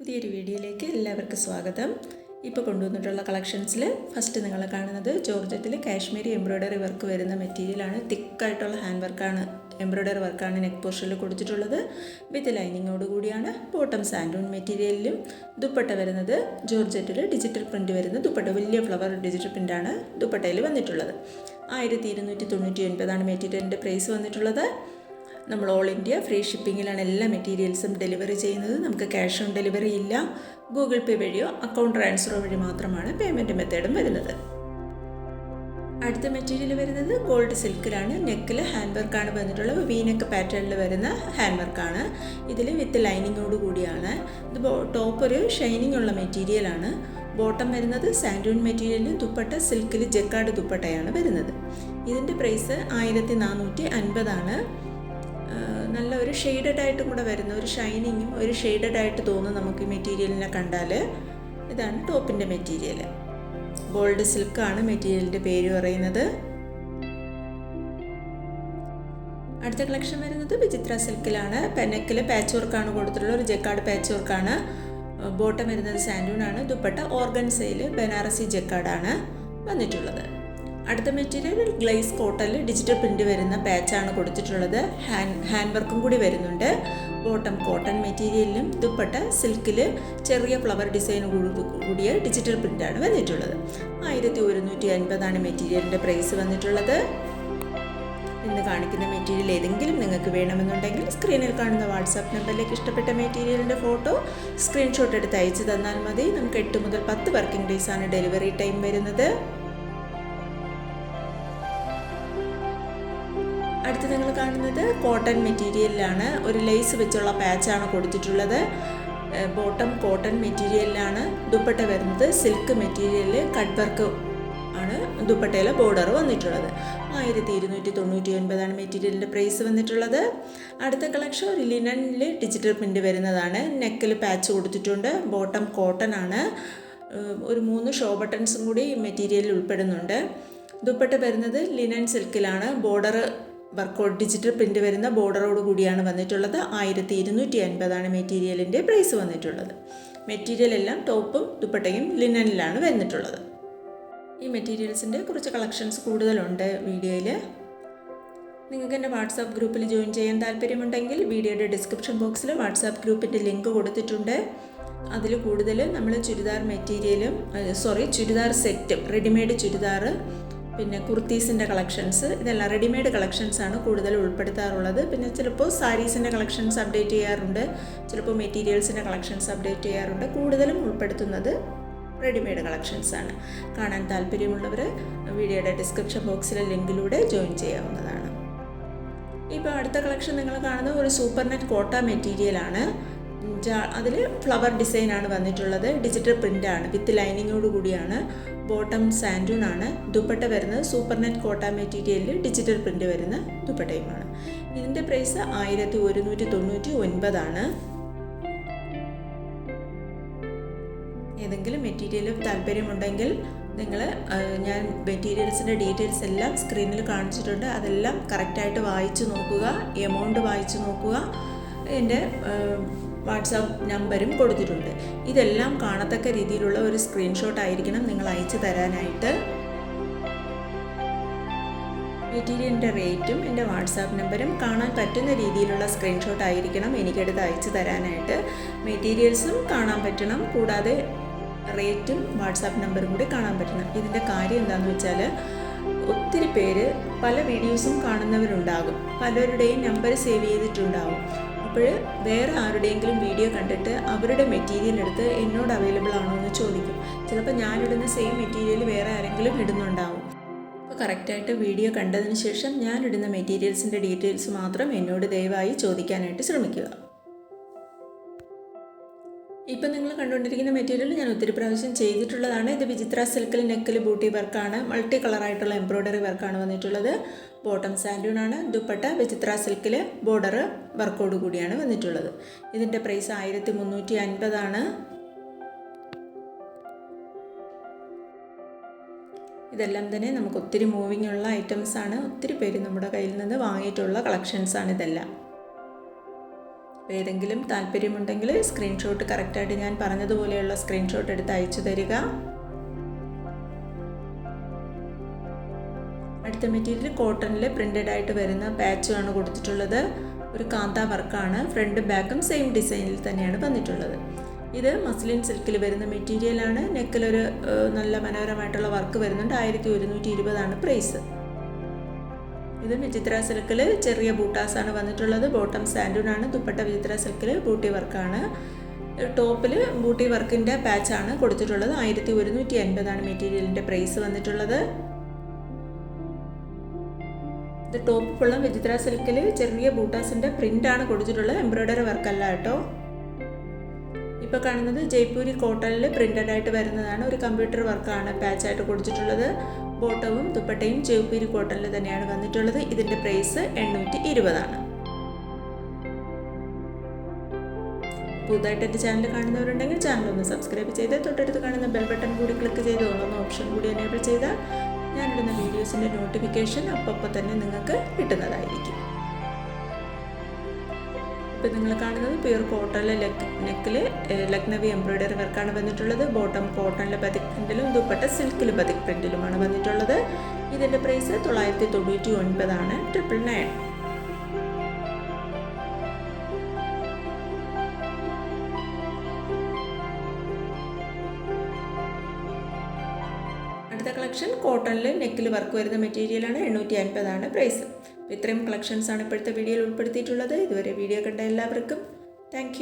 പുതിയൊരു വീഡിയോയിലേക്ക് എല്ലാവർക്കും സ്വാഗതം. ഇപ്പോൾ കൊണ്ടുവന്നിട്ടുള്ള കളക്ഷൻസിൽ ഫസ്റ്റ് നിങ്ങൾ കാണുന്നത് ജോർജറ്റിൽ കാശ്മീരി എംബ്രോയ്ഡറി വർക്ക് വരുന്ന മെറ്റീരിയലാണ് തിക്കായിട്ടുള്ള ഹാൻഡ് വർക്കാണ് എംബ്രോയ്ഡറി വർക്കാണ് നെക്ക് പോർഷനിൽ കൊടുത്തിട്ടുള്ളത്. വിത്ത് ലൈനിങ്ങോട് കൂടിയാണ് ബോട്ടം സാൻഡൂൺ മെറ്റീരിയലിലും ദുപ്പട്ട വരുന്നത്. ജോർജറ്റിൽ ഡിജിറ്റൽ പ്രിന്റ് വരുന്ന ദുപ്പട്ട വലിയ ഫ്ലവർ ഡിജിറ്റൽ പ്രിന്റാണ് ദുപ്പട്ടയിൽ വന്നിട്ടുള്ളത്. ആയിരത്തി ഇരുന്നൂറ്റി തൊണ്ണൂറ്റി ഒൻപതാണ് മെറ്റീരിയലിന്റെ പ്രൈസ് വന്നിട്ടുള്ളത്. നമ്മൾ ഓൾ ഇന്ത്യ ഫ്രീ ഷിപ്പിങ്ങിലാണ് എല്ലാ മെറ്റീരിയൽസും ഡെലിവറി ചെയ്യുന്നത്. നമുക്ക് ക്യാഷ് ഓൺ ഡെലിവറി ഇല്ല. ഗൂഗിൾ പേ വഴിയോ അക്കൗണ്ട് ട്രാൻസ്ഫറോ വഴി മാത്രമാണ് പേയ്മെന്റ് മെത്തേഡും വരുന്നത്. അടുത്ത മെറ്റീരിയൽ വരുന്നത് ഗോൾഡ് സിൽക്കിലാണ് നെക്കിൽ ഹാൻഡ് വർക്കാണ് വന്നിട്ടുള്ളത്. വീനക്ക് പാറ്റേണിൽ വരുന്ന ഹാൻഡ് വർക്കാണ് ഇതിൽ വിത്ത് ലൈനിങ്ങോട് കൂടിയാണ്. ഇത് ടോപ്പ് ഒരു ഷൈനിങ് ഉള്ള മെറ്റീരിയലാണ് ബോട്ടം വരുന്നത് സാൻഡൂൺ മെറ്റീരിയലിൽ ദുപ്പട്ട സിൽക്കിൽ ജക്കാർഡ് ദുപ്പട്ടയാണ് വരുന്നത്. ഇതിന്റെ പ്രൈസ് ആയിരത്തി നാനൂറ്റി അൻപതാണ്. നല്ല ഒരു ഷെയ്ഡഡ് ആയിട്ടും കൂടെ വരുന്ന. ഒരു ഷൈനിങ്ങും ഒരു ഷെയ്ഡഡ് ആയിട്ട് തോന്നും നമുക്ക് ഈ മെറ്റീരിയലിനെ കണ്ടാൽ ഇതാണ് ടോപ്പിന്റെ മെറ്റീരിയൽ ഗോൾഡ് സിൽക്കാണ് മെറ്റീരിയലിന്റെ പേര് പറയുന്നത്. അടുത്ത കളക്ഷൻ വരുന്നത് വിചിത്ര സിൽക്കിലാണ് പെനക്കിൽ പാച്ച് വർക്കാണ് കൊടുത്തിട്ടുള്ളത് ഒരു ജക്കാർഡ് പാച്ച് വർക്കാണ് ബോട്ടം വരുന്നത് സാൻഡൂൺ ആണ് ദുപ്പട്ട ഓർഗൻസയിൽ ബനാറസി ജക്കാർഡാണ് വന്നിട്ടുള്ളത്. അടുത്ത മെറ്റീരിയൽ ഗ്ലേസ് കോട്ടണിൽ ഡിജിറ്റൽ പ്രിന്റ് വരുന്ന പാച്ചാണ് കൊടുത്തിട്ടുള്ളത്. ഹാൻഡ് ഹാൻഡ് വർക്കും കൂടി വരുന്നുണ്ട്. ബോട്ടം കോട്ടൺ മെറ്റീരിയലിലും ദുപ്പട്ട സിൽക്കിൽ ചെറിയ ഫ്ലവർ ഡിസൈൻ കൂടിയ ഡിജിറ്റൽ പ്രിന്റാണ് വന്നിട്ടുള്ളത്. ആയിരത്തി ഒരുന്നൂറ്റി അൻപതാണ് മെറ്റീരിയലിന്റെ പ്രൈസ് വന്നിട്ടുള്ളത്. ഇന്ന് കാണിക്കുന്ന മെറ്റീരിയൽ ഏതെങ്കിലും നിങ്ങൾക്ക് വേണമെന്നുണ്ടെങ്കിൽ സ്ക്രീനിൽ കാണുന്ന വാട്സാപ്പ് നമ്പറിലേക്ക് ഇഷ്ടപ്പെട്ട മെറ്റീരിയലിന്റെ ഫോട്ടോ സ്ക്രീൻഷോട്ട് എടുത്ത് അയച്ചു തന്നാൽ മതി. നമുക്ക് എട്ട് മുതൽ പത്ത് വർക്കിംഗ് ഡേയ്സാണ് ഡെലിവറി ടൈം വരുന്നത്. അടുത്ത് നിങ്ങൾ കാണുന്നത് കോട്ടൺ മെറ്റീരിയലിലാണ്. ഒരു ലേസ് വെച്ചുള്ള പാച്ചാണ് കൊടുത്തിട്ടുള്ളത്. ബോട്ടം കോട്ടൺ മെറ്റീരിയലിലാണ് ദുപ്പട്ട വരുന്നത്. സിൽക്ക് മെറ്റീരിയലിൽ കട്ട് വർക്ക് ആണ് ദുപ്പട്ടയിലെ ബോർഡർ വന്നിട്ടുള്ളത്. ആയിരത്തി ഇരുന്നൂറ്റി തൊണ്ണൂറ്റി ഒൻപതാണ് മെറ്റീരിയലിന്റെ പ്രൈസ് വന്നിട്ടുള്ളത്. അടുത്ത കളക്ഷൻ ഒരു ലിനനിൽ ഡിജിറ്റൽ പ്രിന്റ് വരുന്നതാണ്. നെക്കിൽ പാച്ച് കൊടുത്തിട്ടുണ്ട്. ബോട്ടം കോട്ടൺ ആണ്. ഒരു മൂന്ന് ഷോ ബട്ടൺസും കൂടി മെറ്റീരിയലിൽ ഉൾപ്പെടുന്നുണ്ട്. ദുപ്പട്ട വരുന്നത് linen സിൽക്കിലാണ്. Border work out digital print വരുന്ന ബോർഡറോട് കൂടിയാണ് വന്നിട്ടുള്ളത്. ആയിരത്തി ഇരുന്നൂറ്റി അൻപതാണ് മെറ്റീരിയലിന്റെ പ്രൈസ് വന്നിട്ടുള്ളത്. മെറ്റീരിയൽ എല്ലാം ടോപ്പും ദുപ്പട്ടയും ലിനനിലാണ് വന്നിട്ടുള്ളത്. ഈ മെറ്റീരിയൽസിന്റെ കുറച്ച് കളക്ഷൻസ് കൂടുതലുണ്ട് വീഡിയോയിൽ നിങ്ങൾക്ക് എന്റെ വാട്സാപ്പ് ഗ്രൂപ്പിൽ ജോയിൻ ചെയ്യാൻ താല്പര്യമുണ്ടെങ്കിൽ വീഡിയോയുടെ ഡിസ്ക്രിപ്ഷൻ ബോക്സിൽ വാട്സാപ്പ് ഗ്രൂപ്പിന്റെ ലിങ്ക് കൊടുത്തിട്ടുണ്ട്. അതിൽ കൂടുതൽ നമ്മൾ ചുരിദാർ മെറ്റീരിയലും സോറി ചുരിദാർ സെറ്റും റെഡിമെയ്ഡ് ചുരിദാർ പിന്നെ കുർത്തീസിന്റെ കളക്ഷൻസ് ഇതെല്ലാം റെഡിമെയ്ഡ് കളക്ഷൻസ് ആണ് കൂടുതൽ ഉൾപ്പെടുത്താറുള്ളത്. പിന്നെ ചിലപ്പോൾ സാരീസിന്റെ കളക്ഷൻസ് അപ്ഡേറ്റ് ചെയ്യാറുണ്ട് ചിലപ്പോൾ മെറ്റീരിയൽസിന്റെ കളക്ഷൻസ് അപ്ഡേറ്റ് ചെയ്യാറുണ്ട്. കൂടുതലും ഉൾപ്പെടുത്തുന്നത് റെഡിമെയ്ഡ് കളക്ഷൻസ് ആണ് കാണാൻ താല്പര്യമുള്ളവർ വീഡിയോയുടെ ഡിസ്ക്രിപ്ഷൻ ബോക്സിലെ ലിങ്കിലൂടെ ജോയിൻ ചെയ്യാവുന്നതാണ്. ഇപ്പോൾ അടുത്ത കളക്ഷൻ നിങ്ങൾ കാണുന്നത് ഒരു സൂപ്പർ നെറ്റ് കോട്ട മെറ്റീരിയലാണ്. അതിൽ ഫ്ലവർ ഡിസൈനാണ് വന്നിട്ടുള്ളത്. ഡിജിറ്റൽ പ്രിന്റാണ് വിത്ത് ലൈനിങ്ങോട് കൂടിയാണ്. ബോട്ടം സാൻഡൂൺ ആണ് ദുപ്പട്ട വരുന്നത് സൂപ്പർ നെറ്റ് കോട്ട മെറ്റീരിയലിൽ ഡിജിറ്റൽ പ്രിന്റ് വരുന്ന ദുപ്പട്ടയുമാണ്. ഇതിന്റെ പ്രൈസ് ആയിരത്തി ഒരുന്നൂറ്റി തൊണ്ണൂറ്റി ഒൻപതാണ് ഏതെങ്കിലും മെറ്റീരിയൽ താല്പര്യമുണ്ടെങ്കിൽ നിങ്ങൾ ഞാൻ മെറ്റീരിയൽസിന്റെ ഡീറ്റെയിൽസ് എല്ലാം സ്ക്രീനിൽ കാണിച്ചിട്ടുണ്ട്. അതെല്ലാം കറക്റ്റായിട്ട് വായിച്ചു നോക്കുക എമൗണ്ട് വായിച്ചു നോക്കുക. എന്റെ വാട്സാപ്പ് നമ്പരും കൊടുത്തിട്ടുണ്ട്. ഇതെല്ലാം കാണത്തക്ക രീതിയിലുള്ള ഒരു സ്ക്രീൻഷോട്ട് ആയിരിക്കണം നിങ്ങൾ അയച്ചു തരാനായിട്ട്. മെറ്റീരിയലിന്റെ റേറ്റും എന്റെ വാട്സാപ്പ് നമ്പരും കാണാൻ പറ്റുന്ന രീതിയിലുള്ള സ്ക്രീൻഷോട്ട് ആയിരിക്കണം എനിക്കെടുത്ത് അയച്ചു തരാനായിട്ട്. മെറ്റീരിയൽസും കാണാൻ പറ്റണം കൂടാതെ റേറ്റും വാട്സാപ്പ് നമ്പറും കൂടി കാണാൻ പറ്റണം. ഇതിന്റെ കാര്യം എന്താണെന്ന് വെച്ചാൽ ഒത്തിരി പേര് പല വീഡിയോസും കാണുന്നവരുണ്ടാകും. പലരുടെയും നമ്പർ സേവ് ചെയ്തിട്ടുണ്ടാകും അപ്പോൾ വേറെ ആരുടെയെങ്കിലും വീഡിയോ കണ്ടിട്ട് അവരുടെ മെറ്റീരിയൽ എടുത്ത് എന്നോട് അവൈലബിൾ ആണോ എന്ന് ചോദിക്കും. ചിലപ്പോൾ ഞാനിടുന്ന സെയിം മെറ്റീരിയൽ വേറെ ആരെങ്കിലും ഇടുന്നുണ്ടാവും. അപ്പോൾ കറക്റ്റായിട്ട് വീഡിയോ കണ്ടതിന് ശേഷം ഞാനിടുന്ന മെറ്റീരിയൽസിന്റെ ഡീറ്റെയിൽസ് മാത്രം എന്നോട് ദയവായി ചോദിക്കാനായിട്ട് ശ്രമിക്കുക. ഇപ്പം നിങ്ങൾ കണ്ടുകൊണ്ടിരിക്കുന്ന മെറ്റീരിയൽ ഞാൻ ഒത്തിരി പ്രാവശ്യം ചെയ്തിട്ടുള്ളതാണ്. ഇത് വിചിത്ര സിൽക്കിൽ നെക്കിൽ ബൂട്ടി വർക്കാണ് മൾട്ടി കളറായിട്ടുള്ള എംബ്രോയ്ഡറി വർക്കാണ് വന്നിട്ടുള്ളത്. ബോട്ടം സാൻഡൂൺ ആണ് ദുപ്പട്ട വിചിത്ര സിൽക്കിൽ ബോർഡർ വർക്കോട് കൂടിയാണ് വന്നിട്ടുള്ളത്. ഇതിന്റെ പ്രൈസ് ആയിരത്തി മുന്നൂറ്റി അൻപതാണ് ഇതെല്ലാം തന്നെ നമുക്ക് ഒത്തിരി മൂവിങ് ഉള്ള ഐറ്റംസ് ആണ്. ഒത്തിരി പേര് നമ്മുടെ കയ്യിൽ നിന്ന് വാങ്ങിയിട്ടുള്ള കളക്ഷൻസ് ആണ് ഇതെല്ലാം. ഏതെങ്കിലും താല്പര്യമുണ്ടെങ്കിൽ സ്ക്രീൻഷോട്ട് കറക്റ്റായിട്ട് ഞാൻ പറഞ്ഞതുപോലെയുള്ള സ്ക്രീൻഷോട്ട് എടുത്ത് അയച്ചു തരിക. അടുത്ത മെറ്റീരിയൽ കോട്ടണിൽ പ്രിന്റഡ് ആയിട്ട് വരുന്ന പാച്ചുമാണ് കൊടുത്തിട്ടുള്ളത്. ഒരു കാന്ത വർക്കാണ് ഫ്രണ്ടും ബാക്കും സെയിം ഡിസൈനിൽ തന്നെയാണ് വന്നിട്ടുള്ളത്. ഇത് മസ്ലിൻ സിൽക്കിൽ വരുന്ന മെറ്റീരിയലാണ് നെക്കിലൊരു നല്ല മനോഹരമായിട്ടുള്ള വർക്ക് വരുന്നുണ്ട്. ആയിരത്തി ഒരുന്നൂറ്റി ഇരുപതാണ് പ്രൈസ് ഇത് വിചിത്ര സിൽക്കിൽ ചെറിയ ബൂട്ടാസാണ് വന്നിട്ടുള്ളത്. ബോട്ടം സാൻഡൂണാണ് ദുപ്പട്ട വിചിത്ര സിൽക്കിൽ ബൂട്ടി വർക്കാണ് ടോപ്പിൽ ബൂട്ടി വർക്കിന്റെ പാച്ചാണ് കൊടുത്തിട്ടുള്ളത്. ആയിരത്തി ഒരുന്നൂറ്റി എൺപതാണ് മെറ്റീരിയലിന്റെ പ്രൈസ് വന്നിട്ടുള്ളത്. ഇത് ടോപ്പ് ഫുള്ളും വിചിത്ര സിൽക്കിൽ ചെറിയ ബൂട്ടാസിന്റെ പ്രിന്റാണ് കൊടുത്തിട്ടുള്ളത് എംബ്രോയ്ഡറി വർക്കല്ല കേട്ടോ. ഇപ്പോൾ കാണുന്നത് ജയ്പൂരി കോട്ടണിൽ പ്രിന്റഡ് ആയിട്ട് വരുന്നതാണ് ഒരു കമ്പ്യൂട്ടർ വർക്കാണ് പാച്ച് ആയിട്ട് കൊടുത്തിട്ടുള്ളത്. ബോട്ടവും ദുപ്പട്ടയും ജയ്പൂരി കോട്ടണിൽ തന്നെയാണ് വന്നിട്ടുള്ളത്. ഇതിന്റെ പ്രൈസ് എണ്ണൂറ്റി ഇരുപതാണ് പുതുതായിട്ട് എന്റെ ചാനൽ കാണുന്നവരുണ്ടെങ്കിൽ ചാനൽ ഒന്ന് സബ്സ്ക്രൈബ് ചെയ്ത് തൊട്ടടുത്ത് കാണുന്ന ബെൽ ബട്ടൺ കൂടി ക്ലിക്ക് ചെയ്ത് ഓരോന്ന് ഓപ്ഷൻ കൂടി എനേബിൾ ചെയ്താൽ ഞാനിടുന്ന വീഡിയോസിന്റെ നോട്ടിഫിക്കേഷൻ അപ്പോൾ തന്നെ നിങ്ങൾക്ക് കിട്ടുന്നതായിരിക്കും. ഇപ്പം നിങ്ങൾ കാണുന്നത് പ്യൂർ കോട്ടണിലെ ലെക്ക് നെക്കിൽ ലക്നവി എംബ്രോയ്ഡറി വർക്കാണ് വന്നിട്ടുള്ളത്. ബോട്ടം കോട്ടണിലെ ബതിക് പ്രിന്റിലും ദുപ്പട്ട സിൽക്കിൽ ബതിക് പ്രിന്റിലുമാണ് വന്നിട്ടുള്ളത്. ഇതിന്റെ പ്രൈസ് തൊള്ളായിരത്തി തൊണ്ണൂറ്റി ഒൻപതാണ്. Triple nine. അടുത്ത കളക്ഷൻ കോട്ടണിൽ നെക്കിൽ വർക്ക് വരുന്ന മെറ്റീരിയലാണ് എണ്ണൂറ്റി അൻപതാണ് പ്രൈസ് ഇത്രയും കളക്ഷൻസാണ് ഇപ്പോഴത്തെ വീഡിയോയിൽ ഉൾപ്പെടുത്തിയിട്ടുള്ളത്. ഇതുവരെ വീഡിയോ കണ്ട എല്ലാവർക്കും താങ്ക്